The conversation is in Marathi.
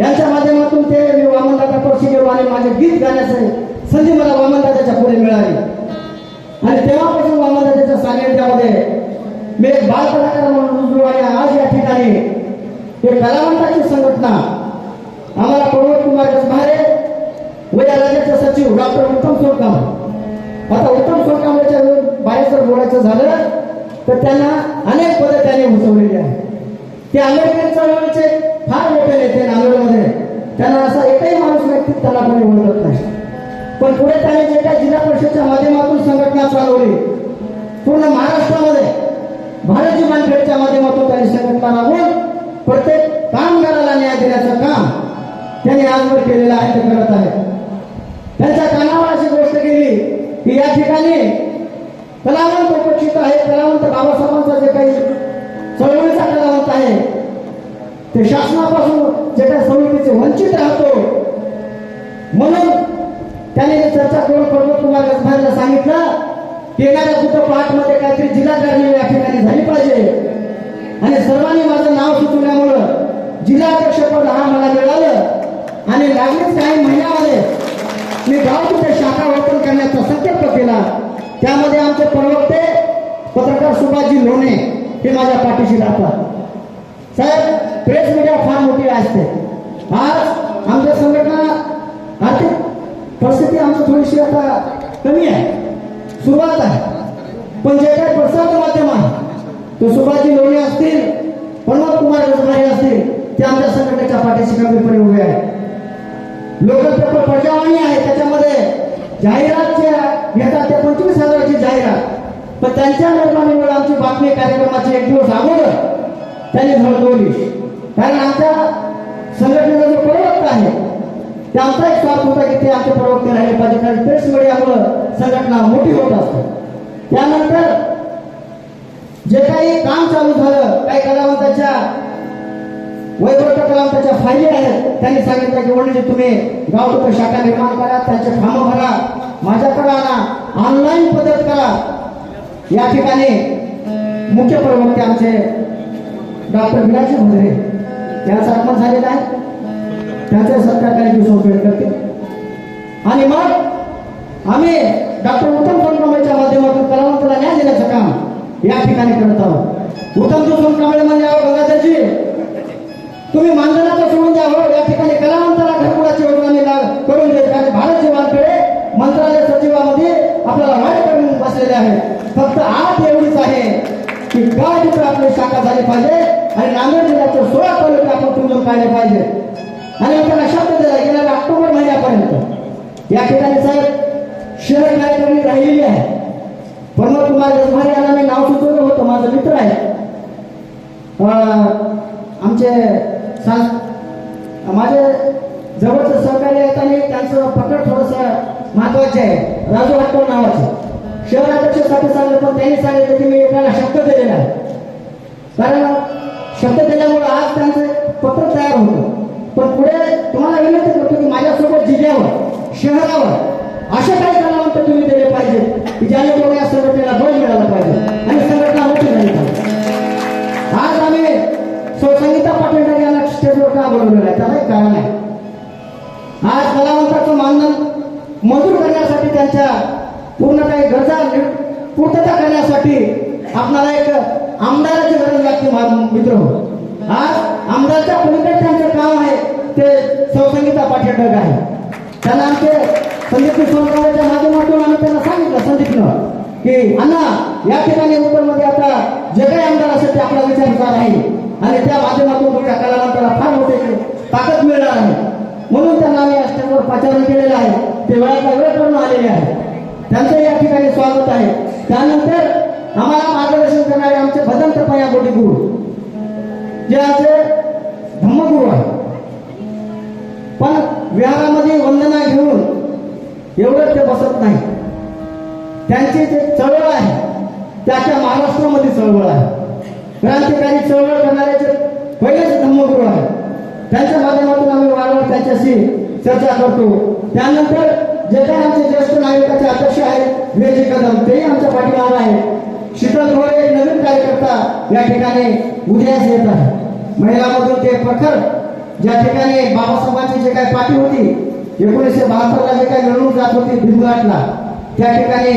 यांच्या माध्यमातून ते मी वामनदादा पक्षी घेऊन आणि माझे गीत गाण्याचे संधी मला वामनदादाच्या पुढे मिळाली. आणि तेव्हापासून वामनदादाच्या सानिध्यामध्ये मी एक बाल कलाकार म्हणून रुजलो आणि आज या ठिकाणी हे कलावंताची संघटना आम्हाला प्रमोद कुमार गजमारे व या राज्याचे सचिव डॉक्टर उत्तम सोनकाम आता उत्तम सोनकांबळेच्या बाहेर जर बोलायचं झालं तर त्यांना अनेक पदं त्याने उचवलेली आहेत. ते आंबेडकर चळवळीचे फार मोठे नेते नांदेडमध्ये त्यांना असा एकही माणूस व्यक्ती त्याला कोणी ओळखत नाही. पण पुढे त्याने जे काही जिल्हा परिषदच्या माध्यमातून संघटना चालवली पूर्ण महाराष्ट्रामध्ये भारतीय मानखेडच्या माध्यमातून त्यांनी संघटना राबवून प्रत्येक कामगाराला न्याय देण्याचं काम त्यांनी आजवर केलेलं आहे. ते शासनापासून जे काही सवलतीचे वंचित राहतो म्हणून त्याने चर्चा करून प्रमोद कुमार गजभाईला सांगितलं की येणाऱ्या कुठं पाठमध्ये काहीतरी जिल्हा कार्यालय या ठिकाणी झाली पाहिजे. आणि सर्वांनी माझं नाव सुचवल्यामुळं जिल्हाध्यक्षपद हा मला मिळालं. आणि लागलीच काही महिन्यामध्ये मी गाव तिथे शाखा ओपन करण्याचा संकल्प केला. त्यामध्ये आमचे प्रवक्ते पत्रकार सुभाषजी लोणे हे माझ्या पाठीशी राहतात. साहेब प्रेस मीडिया फार मोठी असते. आज आमच्या संघटना आर्थिक परिस्थिती आमची थोडीशी आता कमी आहे. सुरुवात आहे. पण जे काही प्रसार माध्यम आहे तो सुभाषजी लोणी असतील प्रमोद कुमार गजभारी असतील ते आमच्या संघटनेच्या पाठीशी कमीपणे उभे आहेत. लोकल प्रजावाणी आहे. त्याच्यामध्ये जाहिरातच्या घेतात त्या पंचवीस हजाराची जाहिरात. पण त्यांच्या निर्माणीमुळे आमची बातमी कार्यक्रमाची एक दिवस अगोदर त्यांनी झळकवली. कारण आमच्या संघटनेचा जो प्रवक्ता आहे त्यांचा एक स्वार्थ होता की ते आमचे प्रवक्ते राहिले पाहिजे. कारण प्रेस मीडियामुळं संघटना मोठी होत असते. त्यानंतर जे काही काम चालू झालं काही कलावंताच्या वैभव कलावंताच्या फायली आहेत त्यांनी सांगितलं की वडील तुम्ही गाव शाखा निर्माण करा त्यांचे फॉर्म भरा माझ्याकडे आणा ऑनलाईन पद्धत करा. या ठिकाणी मुख्य प्रवक्ते आमचे डॉक्टर विराजी भुजरे त्याचा आगमन झालेला आहे. त्याचे सत्कार काही दिवस करते. आणि मग आम्ही डॉक्टर उत्तम सोनकांबळेच्या माध्यमातून कलावंताला न्याय देण्याचं काम या ठिकाणी करत आहोत. उत्तम सोनकांबळे म्हणजे अहो गंगाधरजी तुम्ही मानधनाचं सोडून द्या हो. या ठिकाणी कलावंताला घरकुडाची योजना मी करून देत कारण भारत सेवांकडे मंत्रालय सचिवामध्ये आपल्याला वाढ करून बसलेले आहे. फक्त आठ एवढीच आहे की काय तिथे आपली शाखा झाली पाहिजे. आणि नांदेड जिल्ह्याचे सोळा तालुके आपण तुमून काढले पाहिजे. आणि मी त्यांना शब्द दिला गेल्या ऑक्टोबर महिन्यापर्यंत या ठिकाणी साहेब शहर कार्यक्रमी राहिलेली आहे. प्रमोद कुमार गजभारी यांना मी नाव सुचवलं होतं माझा मित्र आहे. आमचे माझे जवळचे सहकारी आहेत आणि त्यांचं पकड थोडंसं महत्त्वाचे आहे. राजू हट्टो नावाचं. शहराध्यक्षासाठी सांगितलं पण त्यांनी सांगितलं की मी एकाला शब्द दिलेला आहे. कारण शब्द दिल्यामुळे आज त्यांचं पत्र तयार होतं. पण पुढे तुम्हाला विनंती करतो की माझ्यासोबत जिल्ह्यावर शहरावर असे काही कलावंत तुम्ही दिले पाहिजे की ज्याने या संघटनेला बळ मिळालं पाहिजे आणि संघटना मोठी झाली पाहिजे. आज आम्ही संगीता पाटणकर यांना स्टेजवर का बोलवलेलं आहे? त्याला कारण आहे. आज कलावंताचं मानधन मंजूर करण्यासाठी त्यांच्या पूर्ण काही गरजा पूर्तता करण्यासाठी आपल्याला एक आमदाराची गरज लागते मित्र हो. आज आमदारच्या पलीकडे त्यांचं काम आहे ते सौसंगीता पाटील आहे. त्यांना आमचे संदीप सोनकाळच्या माध्यमातून आम्ही त्यांना सांगितलं संदीपनं की अण्णा या ठिकाणी उत्तरमध्ये आता जे काही आमदार असेल ते आपला विचारणार आहे आणि त्या माध्यमातून तुमच्या कलावंताला फार मोठे ताकद मिळणार आहे. म्हणून त्यांना आम्ही या पाचारण केलेलं आहे. ते वेळाचा वेळ करून आलेले आहे त्यांचं या ठिकाणी स्वागत आहे. त्यानंतर आम्हाला मार्गदर्शन करणारे आमचे भजन कृपया गुरु. जे आमचे धम्मगुरु आहे पण विहारामध्ये वंदना घेऊन एवढं ते बसत नाही. त्यांची जे चळवळ आहे त्याच्या महाराष्ट्रामध्ये चळवळ आहे. क्रांतिकारी चळवळ करणारे पहिलेच धम्मगुरु आहे त्यांच्या माध्यमातून आम्ही वारंवार त्यांच्याशी चर्चा करतो. त्यानंतर जे काही आमचे ज्येष्ठ नागरिकाचे अध्यक्ष आहेत विवेजी कदम तेही आमच्या पाठीमागे आहे शीतल थोडे नवीन कार्यकर्ता या ठिकाणी उदयास येत आहे महिलामधून ते प्रखर ज्या ठिकाणी बाबासाहेबांची जे काही पाठी होती एकोणीसशे बहात्तरला जे काही मिरवणूक जात होती भिमघाटला त्या ठिकाणी